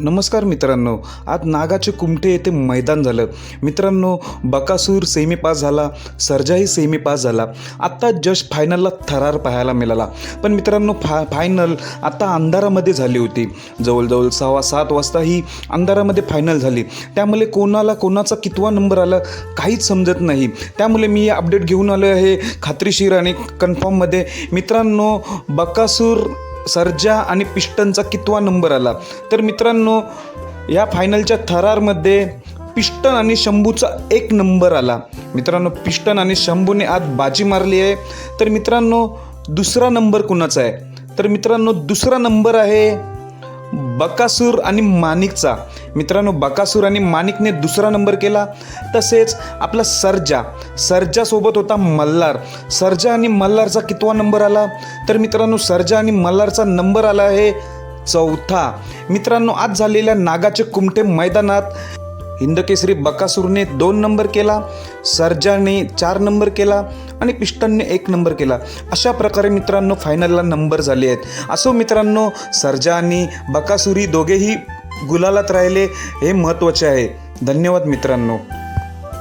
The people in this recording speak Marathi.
नमस्कार मित्रांनो आज नागाचे कुमटे येथे मैदान झालं. मित्रांनो बकासूर सेमी पास झाला सर्जाही सेमी पास झाला. आत्ता जस्ट फायनलला थरार पाहायला मिळाला. पण मित्रांनो फा फायनल आता अंधारामध्ये झाली होती. जवळजवळ सव्वा सात वाजता ही अंधारामध्ये फायनल झाली. त्यामुळे कोणाला कोणाचा कितवा नंबर आला काहीच समजत नाही. त्यामुळे मी अपडेट घेऊन आलो आहे खात्रीशीर आणि कन्फर्ममध्ये मित्रांनो बकासूर सर्जा आणि पिस्टनचा कितवा नंबर आला. तर मित्रांनो या फायनलच्या थरारमध्ये पिस्टन आणि शंभूचा एक नंबर आला. मित्रांनो पिस्टन आणि शंभूने आज बाजी मारली आहे. तर मित्रांनो दुसरा नंबर कुणाचा आहे? तर मित्रांनो दुसरा नंबर आहे बकासूर आणि माणिकचा. मित्रांनो बकासूर आणि माणिकने दुसरा नंबर केला. तसेच आपला सर्जा. सर्जासोबत होता मल्हार. सर्जा आणि मल्हारचा कितवा नंबर आला? तर मित्रांनो सर्जा आणि मल्हारचा नंबर आला आहे चौथा. मित्रांनो आज झालेल्या नागाचे कुमटे मैदानात हिंदकेसरी बकासूरने दोन नंबर केला सर्जाने चार नंबर केला आणि पिस्टनने एक नंबर केला. अशा प्रकारे मित्रांनो फायनलला नंबर झाले आहेत. असो मित्रांनो सर्जा आणि बकासुरी दोघेही गुलालात राहिले हे महत्त्वाचे आहे. धन्यवाद मित्रांनो.